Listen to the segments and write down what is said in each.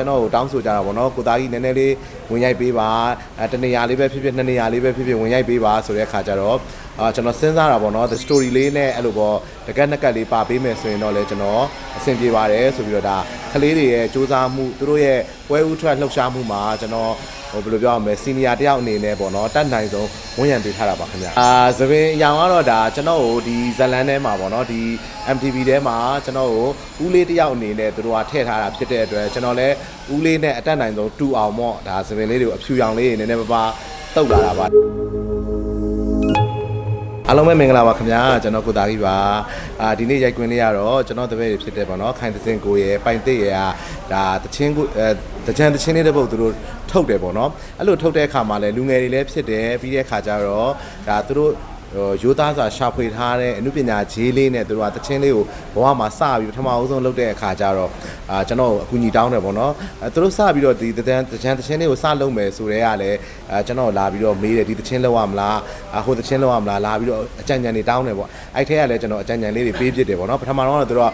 ကျွန်တော်ကိုတောင်းဆိုကြတာပေါ့နော်ကိုသားကြီးနည်းနည်းလေးဝင်ရိုက်ပေးပါအဲတနေရာလေးပဲဖြစ်ဖြစ်နှစ်နေရာလေးပဲဖြစ်ဖြစ်ဝင်ရိုက်ပေးပါဆိုတဲ့အခါကျတော့အာကျွန်တော်စဉ်းစားတာပေါ့နော် the story လေးနဲ့အဲ့လိုပေါ့တကက်နက်ကက်လေးပါပေးမယ်ဆိုရင်တော့လေကျွန်တော်အဆင်ပြေပါတယ်ဆိုပြီးတော့ဒါကလေးတွေရဲ့စူးစမ်းမှုသူတို့ရဲ့ ပွဲဥထွက်လှုပ်ရှားမှုမှာကျွန်တော်ဟိုဘယ်လိုပြောရမလဲစီနီယာတယောက်အနေနဲ့ပေါ့နော်တတ်နိုင်ဆုံးဝန်ရံပေးထားတာပါခင်ဗျာအာသပင်အရောင်ကတော့ဒါကျွန်တော်ကိုဒီဇလန်ထဲမှာပေါ့နော်ဒီ MTV ထဲမှာကျွန်တော်ကိုဦးလေးတယောက်အနေနဲ့သူတို့ကထည့်ထားတာဖြစ်တဲ့အတွက်ကျွန်တော်လည်းဦးလေးနဲ့အတက်နိုင်ဆုံးတူအောင်ပေါ့ဒါသပင်လေးတွေကိုအဖြူရောင်လေးတွေနည်းနည်းပါးပါတုတ်လာတာပါ အားလုံးပဲမင်္ဂလာပါခင်ဗျာကျွန်တော်ကိုသားကြီးပါအာဒီနေ့ရိုက်ကွင်းလေးကတော့ကျွန်တော်တပည့်တွေဖြစ်တဲ့ပေါ့နော်ခိုင်သစင်ကိုရဲ့ပိုင်တစ်ရဲ့ကဒါတချင်းကိုအဲတကြံတချင်းလေးတစ်ပုတ်သူတို့ထုတ်တယ်ပေါ့နော်အဲ့လိုထုတ်တဲ့အခါမှာလည်းလူငယ်တွေလည်းဖြစ်တယ်ပြီးတဲ့အခါကျတော့ဒါသူတို့ဟို ရိုးသားစွာရှာဖွေထားတဲ့အမှုပညာဂျေးလေးနဲ့သူတို့ကတချင်းလေးကိုဘဝမှာစပြီးပထမအဆုံးလုပ်တဲ့အခါကျတော့အာကျွန်တော်အကူအညီတောင်းတယ်ပေါ့နော်အဲသူတို့စပြီးတော့ဒီတကြံတကြံတချင်းလေးကိုစလုပ်မယ်ဆိုတဲ့ကလည်းအဲကျွန်တော်လာပြီးတော့မေးတယ်ဒီတချင်းလောက်ရမလားအဟိုတချင်းလောက်ရမလားလာပြီးတော့အကြံဉာဏ်တွေတောင်းတယ်ပေါ့အဲ့ထက်ကလည်းကျွန်တော်အကြံဉာဏ်လေးတွေပေးပြစ်တယ်ပေါ့နော်ပထမတော့သူတို့က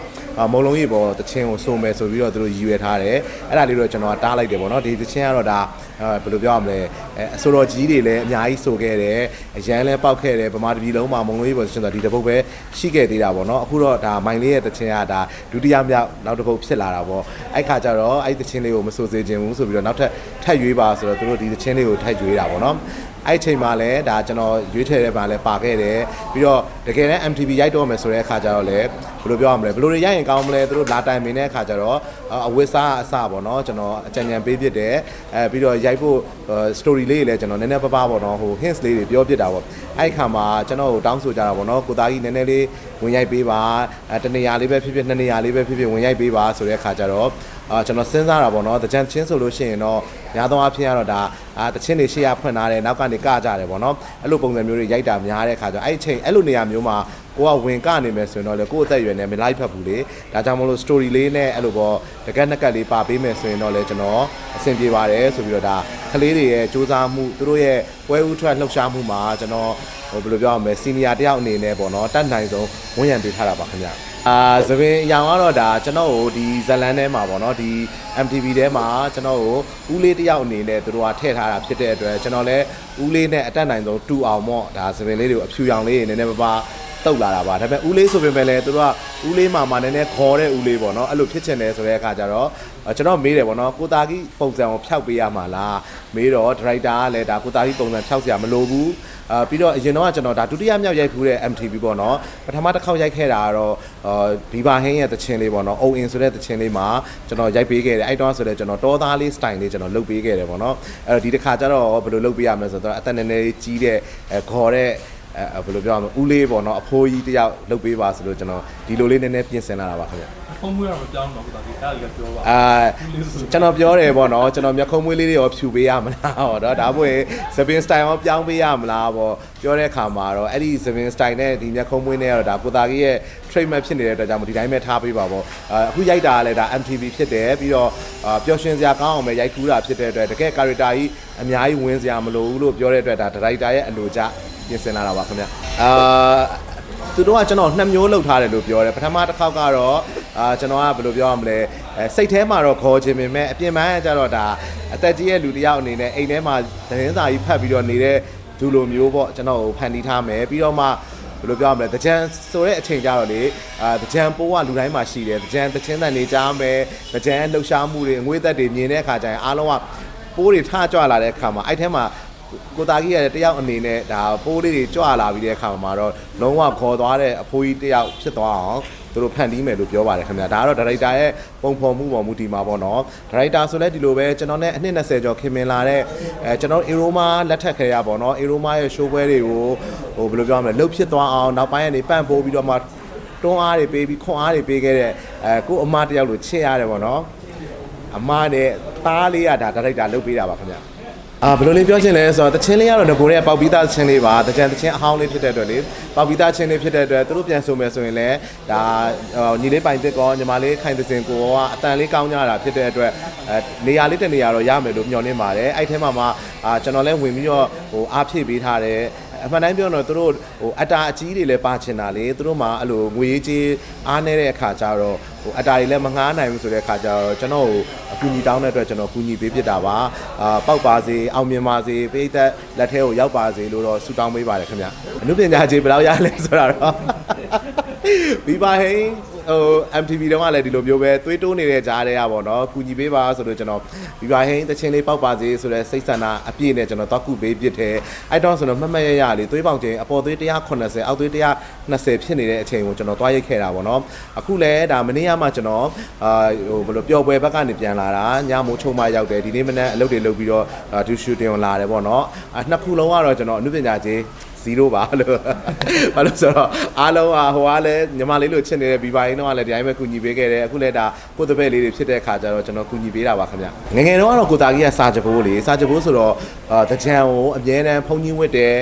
မုံလုံးကြီးပေါ်တချင်းကိုစုံမယ်ဆိုပြီးတော့သူတို့ရည်ရွယ်ထားတယ်အဲ့ဒါလေးတော့ကျွန်တော်ကတားလိုက်တယ်ပေါ့နော်ဒီတချင်းကတော့ဒါအဲဘယ်လိုပြောရမလဲအဲအစိုးရကြီးတွေလည်းအများကြီးဆိုခဲ့တယ်အရန်လည်းပောက်ခဲ့တယ်ဗမာတပြည်လုံးမှာမုံလုံးကြီးပေါ်တချင်းဆိုဒီတစ်ပုတ်ပဲရှိခဲ့သေးတာပေါ့နော်အခုတော့ဒါမိုင်လေးရဲ့တချင်းကဒါဒုတိယမြောက်နောက်တစ်ပုတ်ဖြစ်လာတာပေါ့အဲ့ခါကျတော့အဲ့တချင်းလေးကိုမဆိုစေခြင်းဘူးဆိုပြီးတော့နောက်ထပ်ထပ်ရွေးပါဆိုတော့သူတို့ဒီတချင်းလေးကိုထပ်ရွေးတာပေါ့နော် အဲ့ချိန်မှာလည်းဒါကျွန်တော်ရွေးထည့်တဲ့ဗာလည်းပါခဲ့တယ်ပြီးတော့တကယ်တမ်း MTV ရိုက်တော့မယ်ဆိုတဲ့အခါကျတော့လည်းဘယ်လိုပြောရမလဲဘယ်လိုတွေရိုက်ရင်ကောင်းမလဲသူတို့လာတိုင်မင်းတဲ့အခါကျတော့အဝစ်စားအစပေါ့နော်ကျွန်တော်အကြံဉာဏ်ပေးဖြစ်တယ်အဲပြီးတော့ရိုက်ဖို့ story လေးတွေလည်းကျွန်တော်နည်းနည်းပါးပါးပေါ့နော်ဟို hints လေးတွေပြောပြတာပေါ့အဲ့ခါမှာကျွန်တော်ကိုတောင်းဆိုကြတာပေါ့နော်ကိုသားကြီးနည်းနည်းလေးဝင်ရိုက်ပေးပါအဲတနေရာလေးပဲဖြစ်ဖြစ်နှစ်နေရာလေးပဲဖြစ်ဖြစ်ဝင်ရိုက်ပေးပါဆိုတဲ့အခါကျတော့ အာကျွန်တော်စဉ်းစားတာပေါ့နော်တကြံချင်းဆိုလို့ရှိရင်တော့ညာသောအဖြစ်ကတော့ဒါအာတချင်းတွေရှေ့ရဖွင့်ထားတယ်နောက်ကနေကကြတယ်ပေါ့နော်အဲ့လိုပုံစံမျိုးတွေရိုက်တာများတဲ့အခါကျတော့အဲ့အချိန်အဲ့လိုနေရာမျိုးမှာ ကိုကဝင်ကနေမယ်ဆိုရင်တော့လေကိုယ့်အသက်အရွယ်နဲ့မလိုက်ဖက်ဘူးလေဒါကြောင့်မလို့ story လေးနဲ့အဲ့လိုပေါ့တကက်နက်ကက်လေးပါပေးမယ်ဆိုရင်တော့လေကျွန်တော်အဆင်ပြေပါတယ်ဆိုပြီးတော့ဒါကလေးတွေရဲ့စူးစမ်းမှုသူတို့ရဲ့ပွဲဥထွက်လှုပ်ရှားမှုမှာကျွန်တော်ဟိုဘယ်လိုပြောရမလဲစီနီယာတယောက်အနေနဲ့ပေါ့နော်တတ်နိုင်ဆုံးဝန်ရံပေးထားတာပါခင်ဗျအာသပင်အရောင်ကတော့ဒါကျွန်တော်ကိုဒီဇလန်ထဲမှာပေါ့နော်ဒီ MTV ထဲမှာကျွန်တော်ကိုဦးလေးတယောက်အနေနဲ့သူတို့ကထည့်ထားတာဖြစ်တဲ့အတွက်ကျွန်တော်လည်းဦးလေးနဲ့အတက်နိုင်ဆုံးတူအောင်ပေါ့ဒါသပင်လေးတွေကိုအဖြူရောင်လေးတွေနည်းနည်းပါးပါး တုတ်လာတာပါဒါပေမဲ့ဦးလေးဆိုပေမဲ့လည်းသူတို့ကဦးလေးမှာမှနည်းနည်းခေါ်တဲ့ဦးလေးပေါ့နော်အဲ့လိုဖြစ်ချင်တယ်ဆိုတဲ့အခါကျတော့ကျွန်တော်မေးတယ်ပေါ့နော်ကိုတာကြီးပုံစံကိုဖျောက်ပေးရမှာလားမေးတော့ဒရိုက်တာကလည်းဒါကိုတာကြီးပုံစံဖျောက်စရာမလိုဘူးအာပြီးတော့အရင်တော့ကကျွန်တော်ဒါဒုတိယမြောက်ရိုက်ဖူးတဲ့ MTV ပေါ့နော်ပထမတစ်ခေါက်ရိုက်ခဲ့တာကတော့အာဘီဘာဟင်းရဲ့တခြင်းလေးပေါ့နော်အုံအင်ဆိုတဲ့တခြင်းလေးမှာကျွန်တော်ရိုက်ပေးခဲ့တယ်အဲ့တော့ဆိုတော့ကျွန်တော်တောသားလေး style လေးကျွန်တော်လုပ်ပေးခဲ့တယ်ပေါ့နော်အဲ့တော့ဒီတစ်ခါကျတော့ဘယ်လိုလုပ်ပေးရမလဲဆိုတော့အသက်နည်းနည်းကြီးတဲ့ခေါ်တဲ့ အဲဘယ်လိုပြောရမလဲဦးလေးပေါ့နော်အဖိုးကြီးတယောက်လုပ်ပေးပါဆိုလို့ကျွန်တော်ဒီလိုလေးနည်းနည်းပြင်ဆင်လာတာပါခင်ဗျဖုံးမွေးရမပြောင်းတော့ဘူးတာဒီအဲ့ဒါကြီးပြောပါအာကျွန်တော်ပြောတယ်ပေါ့နော်ကျွန်တော်မျက်ခုံးမွေးလေးတွေရောဖြူပေးရမလားပေါ့နော်ဒါမှမဟုတ်သပင်စတိုင်ရောပြောင်းပေးရမလားပေါ့ပြောတဲ့အခါမှာတော့အဲ့ဒီသပင်စတိုင်နဲ့ဒီမျက်ခုံးမွေးနဲ့ကတော့ဒါကိုသားကြီးရဲ့ trademark ဖြစ်နေတဲ့အတွက်ကြောင့်ဒီတိုင်းပဲထားပေးပါပေါ့အခုရိုက်တာကလည်းဒါ MTV ဖြစ်တယ်ပြီးတော့ပျော်ရွှင်စရာကောင်းအောင်ပဲရိုက်ကူးတာဖြစ်တဲ့အတွက်တကယ် character ကြီးအများကြီးဝင်စရာမလိုဘူးလို့ပြောတဲ့အတွက်ဒါ director ရဲ့အလိုကျ ပြင်ဆင်လာတာပါခင်ဗျအာသူတို့ကကျွန်တော်နှစ်မျိုးလောက်ထားတယ်လို့ပြောတယ်ပထမတစ်ခေါက်ကတော့အာကျွန်တော်ကဘယ်လိုပြောရမလဲအဲစိတ်ထဲမှာတော့ခေါ်ခြင်းပင်မဲ့အပြင်ပန်းကကျတော့ဒါအသက်ကြီးရဲ့လူတစ်ယောက်အနေနဲ့အိမ်ထဲမှာသတင်းစာကြီးဖတ်ပြီးတော့နေတဲ့သူလိုမျိုးပေါ့ကျွန်တော်ကိုဖန်တီးထားမယ်ပြီးတော့မှဘယ်လိုပြောရမလဲတကြံဆိုတဲ့အချိန်ကြတော့လေအာတကြံပိုးကလူတိုင်းမှာရှိတယ်တကြံတချင်းတန်နေကြားမယ်တကြံလှုပ်ရှားမှုတွေအငွေ့သက်တွေမြင်တဲ့အခါကျရင်အားလုံးကပိုးတွေထကြွလာတဲ့အခါမှာအဲ့ထဲမှာ ကိုသားကြီးရဲ့တယောက်အနေနဲ့ဒါပိုးလေးတွေကြွလာပြီးတဲ့အခါမှာတော့လုံးဝခေါ်သွားတဲ့အဖိုးကြီးတယောက်ဖြစ်သွားအောင်သူတို့ဖန်တီးမယ်လို့ပြောပါတယ်ခင်ဗျာဒါကတော့ဒါရိုက်တာရဲ့ပုံဖော်မှုပေါ်မူတည်မှာပေါ့နော်ဒါရိုက်တာဆိုလဲဒီလိုပဲကျွန်တော်နဲ့အနှစ်20ကျော်ခင်မင်လာတဲ့အဲကျွန်တော်အီရိုမာလက်ထက်ခဲရပေါ့နော်အီရိုမာရဲ့ရှိုးပွဲတွေကိုဟိုဘယ်လိုပြောရမလဲလှုပ်ဖြစ်သွားအောင်နောက်ပိုင်းကနေပန့်ပိုးပြီးတော့မှတွန်းအားတွေပေးပြီးခွန်အားတွေပေးခဲ့တဲ့အဲကိုအမတယောက်လိုချစ်ရတယ်ပေါ့နော်အမနဲ့သားလေးကဒါဒါရိုက်တာလုပ်ပေးတာပါခင်ဗျာ အာဘယ်လိုလေးပြောချင်လဲဆိုတော့တချင်းလေးကတော့ငကိုရဲ့ပေါက်ပြီးသားတချင်းလေးပါတကြံတချင်းအဟောင်းလေးဖြစ်တဲ့အတွက်လေပေါက်ပြီးသားချင်းလေးဖြစ်တဲ့အတွက်သူတို့ပြန်ဆိုမယ်ဆိုရင်လည်းဒါညီလေးပိုင်တစ်ကောညီမလေးခိုင်သစင်ကိုကအတန်လေးကောင်းကြတာဖြစ်တဲ့အတွက်အဲနေရာလေးတစ်နေရာတော့ရမယ်လို့မျှော်လင့်ပါတယ်အဲ့ထဲမှာမှအာကျွန်တော်လည်းဝင်ပြီးတော့ဟိုအားဖြည့်ပေးထားတယ် အဲအမှန်တိုင်းပြောတော့သူတို့ဟိုအတာအကြီးတွေလည်းပါချင်တာလေသူတို့မှအဲ့လိုငွေရေးကြေးအားနေတဲ့အခါကျတော့ဟိုအတာတွေလည်းမငှားနိုင်ဘူးဆိုတဲ့အခါကျတော့ကျွန်တော်ကိုအကူအညီတောင်းတဲ့အတွက်ကျွန်တော်ကူညီပေးဖြစ်တာပါအာပေါက်ပါစေအောင်မြင်ပါစေပိတ်သက်လက်ထဲကိုရောက်ပါစေလို့တော့ဆုတောင်းပေးပါတယ်ခင်ဗျအနုပညာကြီးဘယ်လောက်ရလဲဆိုတာတော့ဘီပါဟိန်း ဟို MTV တုန်းကလည်းဒီလိုမျိုးပဲသွေးတိုးနေတဲ့ကြားတွေကပေါ့နော်ကူညီပေးပါဆိုတော့ကျွန်တော်ဘီပါဟိန်းတချင်းလေးပေါက်ပါစေဆိုတော့စိတ်ဆန္ဒအပြည့်နဲ့ကျွန်တော်တောက်ကူပေးပြစ်တယ်အဲ့တော့ဆိုတော့မမတ်ရရလေးသွေးပေါင်ချင်းအပေါ်သွေး180အောက်သွေး120ဖြစ်နေတဲ့အချိန်ကိုကျွန်တော်တွားရိတ်ခဲ့တာပေါ့နော်အခုလည်းဒါမနေ့ကမှကျွန်တော်အာဟိုဘယ်လိုပျော်ပွဲဘက်ကနေပြန်လာတာညမိုးချုံမရောက်တယ်ဒီနေ့မနေ့အလုပ်တွေလုပ်ပြီးတော့ဒူရှူတင်လာတယ်ပေါ့နော်အနှစ်ခုလုံးကတော့ကျွန်တော်အနုပညာကြီး 0ပါလို့ဘာလို့ဆိုတော့အားလုံးကဟိုကလည်းညီမလေးလိုချစ်နေတဲ့ဘီဘာရင်းတော့လည်းဒီတိုင်းပဲကူညီပေးခဲ့တယ်အခုလည်းဒါကိုယ်တပည့်လေးတွေဖြစ်တဲ့ခါကျတော့ကျွန်တော်ကူညီပေးတာပါခင်ဗျငယ်ငယ်တော့ကတော့ကိုတာကြီးကစာကြပိုးလေစာကြပိုးဆိုတော့အာတကြံကိုအမြဲတမ်းဖုန်ကြီးဝတ်တယ်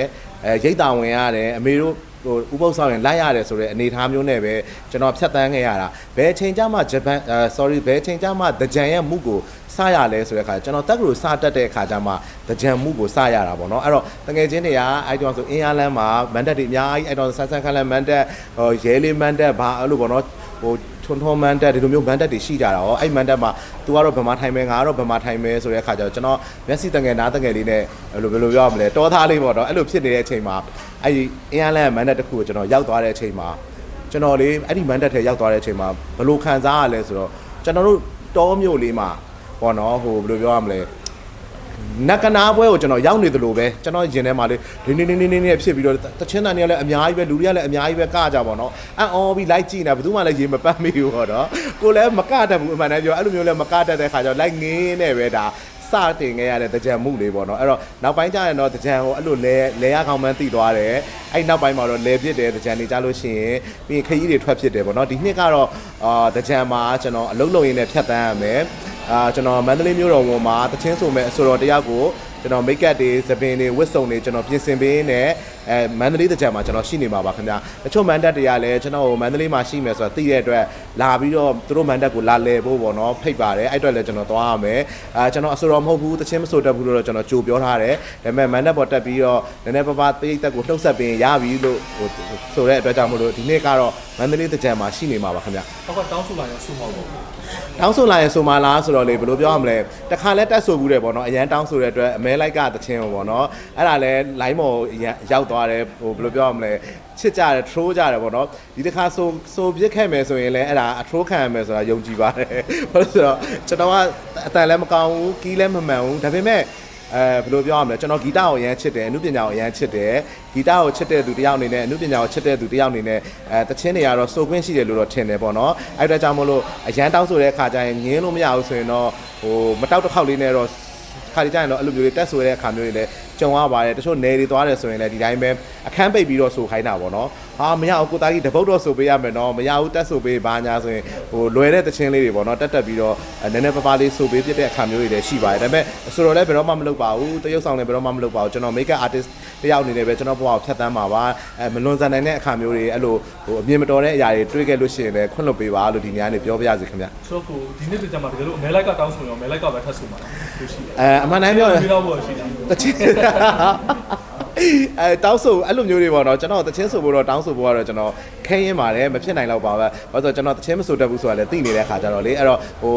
အဲရိတ်တာဝင်ရတယ်အမေတို့ ဟိုဥပုသ်ဆောင်ရင်လိုက်ရတယ်ဆိုတဲ့အနေအထားမျိုးနဲ့ပဲကျွန်တော်ဖြတ်တန်းခဲ့ရတာဘယ်ချိန်ကျမှဂျပန်အဲ sorry ဘယ်ချိန်ကျမှတကြံရဲ့မှုကိုစရလဲဆိုတဲ့ခါကျွန်တော်တက်ကလို့စတက်တဲ့ခါကျမှတကြံမှုကိုစရတာပေါ့နော်အဲ့တော့တငယ်ချင်းတွေကအဲ့တော့ဆိုအင်းအားလန်းမှာမန်တက်တွေအများကြီးအဲ့တော့ဆန်းဆန်းခန်းလန်းမန်တက်ဟိုရဲလေးမန်တက်ဘာအဲ့လိုပေါ့နော်ဟို ထွန်းထွန်းမန်တက်ဒီလိုမျိုးမန်တက်တွေရှိကြတာရောအဲ့မန်တက်မှာ तू ကတော့ဗမာထိုင်မယ်ငါကတော့ဗမာထိုင်မယ်ဆိုတဲ့အခါကျတော့ကျွန်တော်မျက်စိတငယ်နားတငယ်လေးနဲ့ဘယ်လိုဘယ်လိုပြောရမလဲတောသားလေးပေါ့နော်အဲ့လိုဖြစ်နေတဲ့အချိန်မှာအဲ့ဒီအင်းအားလန်းမန်တက်တစ်ခုကိုကျွန်တော်ရောက်သွားတဲ့အချိန်မှာကျွန်တော်လေးအဲ့ဒီမန်တက်ထဲရောက်သွားတဲ့အချိန်မှာဘယ်လိုခံစားရလဲဆိုတော့ကျွန်တော်တို့တောမြို့လေးမှာပေါ့နော်ဟိုဘယ်လိုပြောရမလဲ နက်ကနာပွဲကိုကျွန်တော်ရောက်နေသလိုပဲကျွန်တော်ရင်ထဲမှာလေဒင်းဒင်းဒင်းဒင်းဒင်းနဲ့ဖြစ်ပြီးတော့တချင်းတန်တွေကလည်းအများကြီးပဲလူတွေကလည်းအများကြီးပဲကကြပါတော့အံ့ဩပြီးလိုက်ကြည့်နေတာဘယ်သူမှလည်းရေမပတ်မိဘူးပေါ့နော်ကိုလည်းမကတတ်ဘူးအမှန်တမ်းပြောအဲ့လိုမျိုးလည်းမကတတ်တဲ့ခါကျတော့လိုက်ငင်းနေပဲဒါစတင်ခဲ့ရတဲ့တကြံမှုလေးပေါ့နော်အဲ့တော့နောက်ပိုင်းကျရင်တော့တကြံကိုအဲ့လိုလဲလဲရကောင်မှန်းသိသွားတယ်အဲ့နောက်ပိုင်းမှာတော့လဲပြစ်တယ်တကြံနေကြလို့ရှိရင်ပြီးရင်ခရီးတွေထွက်ဖြစ်တယ်ပေါ့နော်ဒီနှစ်ကတော့အာတကြံမှာကျွန်တော်အလုံးလုံးရင်းနဲ့ဖြတ်တန်းရမယ် အာကျွန်တော်မန္တလေးမြို့တော်ဝန်မှာတချင်းဆိုမဲ့အဆိုတော်တယောက်ကိုကျွန်တော်မိတ်ကပ်တွေသပင်တွေဝတ်စုံတွေကျွန်တော်ပြင်ဆင်ပေးနေ အဲမန္တလေးတကြံမှာကျွန်တော်ရှိနေမှာပါခင်ဗျာတချို့မန်တက်တွေကလည်းကျွန်တော်မန္တလေးမှာရှိမယ်ဆိုတာသိတဲ့အတွက်လာပြီးတော့သူတို့မန်တက်ကိုလာလဲဖို့ပေါ့နော်ဖိတ်ပါတယ်အဲ့အတွက်လည်းကျွန်တော်သွားရမယ်အာကျွန်တော်အဆိုတော်မဟုတ်ဘူးတချင်းမဆိုတတ်ဘူးလို့တော့ကျွန်တော်ကြိုပြောထားတယ်ဒါပေမဲ့မန်တက်ပေါ်တက်ပြီးတော့နည်းနည်းပါးပါးပိတ်သက်ကိုလှုပ်ဆက်ပင်ရပြီလို့ဟိုဆိုတဲ့အတွက်ကြောင့်မို့လို့ဒီနေ့ကတော့မန္တလေးတကြံမှာရှိနေမှာပါခင်ဗျာဟောကတောင်းဆိုလာရင်ဆုမဟုတ်ဘူးတောင်းဆိုလာရင်ဆိုမှလားဆိုတော့လေဘယ်လိုပြောရမလဲတခါလဲတက်ဆိုဘူးတယ်ပေါ့နော်အရန်တောင်းဆိုတဲ့အတွက်အမဲလိုက်ကတချင်းပေါ့နော်အဲ့ဒါလဲ line ပေါ်ရောက်သွားတယ်ဟိုဘယ်လိုပြောရမလဲချစ်ကြတယ် troll ကြတယ်ပေါ့နော်ဒီတစ်ခါဆိုဆိုပြစ်ခဲ့မယ်ဆိုရင်လည်းအဲ့ဒါအ troll ခံရမယ်ဆိုတာယုံကြည်ပါတယ်ဘာလို့ဆိုတော့ကျွန်တော်ကအတန်လည်းမကောင်းဘူးကီးလည်းမမှန်ဘူးဒါပေမဲ့အဲဘယ်လိုပြောရမလဲကျွန်တော်ဂီတကိုအရန်ချစ်တယ်အမှုပညာကိုအရန်ချစ်တယ်ဂီတကိုချစ်တဲ့သူတယောက်အနေနဲ့အမှုပညာကိုချစ်တဲ့သူတယောက်အနေနဲ့အဲတချင်းတွေကတော့စိုးခွင့်ရှိတယ်လို့တော့ထင်တယ်ပေါ့နော်အဲ့ဒါကြောင့်မလို့အရန်တောင်းဆိုတဲ့အခါကျရင်ငင်းလို့မရဘူးဆိုရင်တော့ဟိုမတောက်တစ်ခေါက်လေးနဲ့တော့ခါဒီကြရင်တော့အဲ့လိုမျိုးတွေတက်ဆိုတဲ့အခါမျိုးတွေလည်းကြုံရပါတယ်တချို့နယ်တွေသွားတယ်ဆိုရင်လည်းဒီတိုင်းပဲအခန်းပိတ်ပြီးတော့ဆိုခိုင်းတာပေါ့နော်ဟာမရဘူးကိုသားကြီးတပုတ်တော့ဆိုပေးရမယ်နော်မရဘူးတက်ဆိုပေးဘာညာဆိုရင်ဟိုလွယ်တဲ့တချင်းလေးတွေပေါ့နော်တက်တက်ပြီးတော့နည်းနည်းပါးပါးလေးဆိုပေးပြတဲ့အခါမျိုးတွေလည်းရှိပါတယ်ဒါပေမဲ့ဆိုတော့လည်းဘယ်တော့မှမလုပ်ပါဘူးတရုပ်ဆောင်လည်းဘယ်တော့မှမလုပ်ပါဘူးကျွန်တော် make up artist တယောက်အနေနဲ့ပဲကျွန်တော်ဘဝကိုဖြတ်သန်းပါပါအဲမလွန်ဆန်နိုင်တဲ့အခါမျိုးတွေအဲ့လိုဟိုအမြင်မတော်တဲ့အရာတွေတွေးခဲ့လို့ရှိရင်လည်းခွင့်လွှတ်ပေးပါလို့ဒီနေရာနေပြောပြရစီခင်ဗျဆိုတော့ကိုဒီနေ့တကြမှာတကယ်လို့အမဲလိုက်ကတောင်းဆိုရင်အမဲလိုက်ကပဲထပ်ဆိုမှာလို့ရှိတယ်အဲအမှန်တမ်းပြောရင်ပြီးတော့ဘောရှိတယ်တချင်းအဲတောင်းဆိုအဲ့လိုမျိုးတွေပေါ့နော်ကျွန်တော်တချင်းဆိုဖို့တော့တောင်းဆိုဖို့ကတော့ကျွန်တော်ခဲရင်ပါတယ်မဖြစ်နိုင်တော့ပါပဲဘာလို့ဆိုကျွန်တော်တချင်းမဆိုတတ်ဘူးဆိုတာလည်းသိနေတဲ့အခါကျတော့လေအဲ့တော့ဟို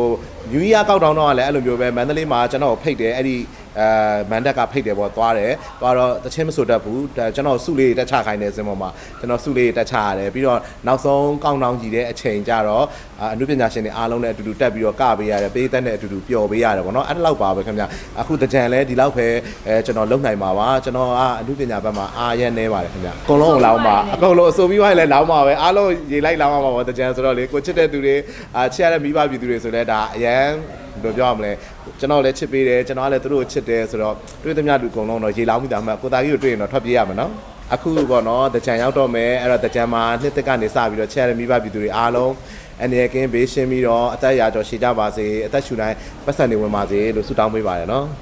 ယူရီယာကောက်တောင်းတော့ကလည်းအဲ့လိုမျိုးပဲမန္တလေးမှာကျွန်တော်ဖိတ်တယ်အဲ့ဒီ အဲမန်ဒက်ကဖိတ်တယ်ပေါ့သွားတယ်သွားတော့တချင်းမဆိုတတ်ဘူးဒါကျွန်တော်စုလေးတက်ချခိုင်းတဲ့စင်ပေါ်မှာကျွန်တော်စုလေးတက်ချရတယ်ပြီးတော့နောက်ဆုံးကောင်းတောင်းကြည့်တဲ့အချိန်ကျတော့အနုပညာရှင်တွေအားလုံးနဲ့အတူတူတက်ပြီးတော့ကပေးရတယ်ပေးသက်နဲ့အတူတူပျော်ပေးရတယ်ပေါ့နော်အဲ့ဒါလောက်ပါပဲခင်ဗျအခုတကြံလဲဒီလောက်ပဲအဲကျွန်တော်လုံနိုင်ပါပါကျွန်တော်ကအနုပညာဘက်မှာအားရနေပါတယ်ခင်ဗျအကုန်လုံးကိုလောင်းပါအကုန်လုံးအစိုးပြီးွားလဲလောင်းပါပဲအားလုံးရေလိုက်လောင်းပါပါတကြံဆိုတော့လေကိုချစ်တဲ့သူတွေအာချစ်ရတဲ့မိဘပြည်သူတွေဆိုလဲဒါအရန် ဘယ်လိုပြောရမလဲကျွန်တော်လည်းချစ်ပေးတယ်ကျွန်တော်ကလည်းသူတို့ကိုချစ်တယ်ဆိုတော့တွေ့သမျှလူအကုန်လုံးတော့ရေလောင်းမိတာမှကိုသားကြီးကိုတွေ့ရင်တော့ထွက်ပြေးရမယ်နော်အခုပေါ့နော်တကြံရောက်တော့မယ်အဲ့တော့တကြံမှာနှစ်သက်ကနေစပြီးတော့ချစ်ရတဲ့မိဘပြည်သူတွေအားလုံးအနေကင်းဘေးရှင်းပြီးတော့အသက်အရာကျော်ရှည်ကြပါစေအသက်ရှူတိုင်းပတ်စံနေဝင်ပါစေလို့ဆုတောင်းပေးပါတယ်နော်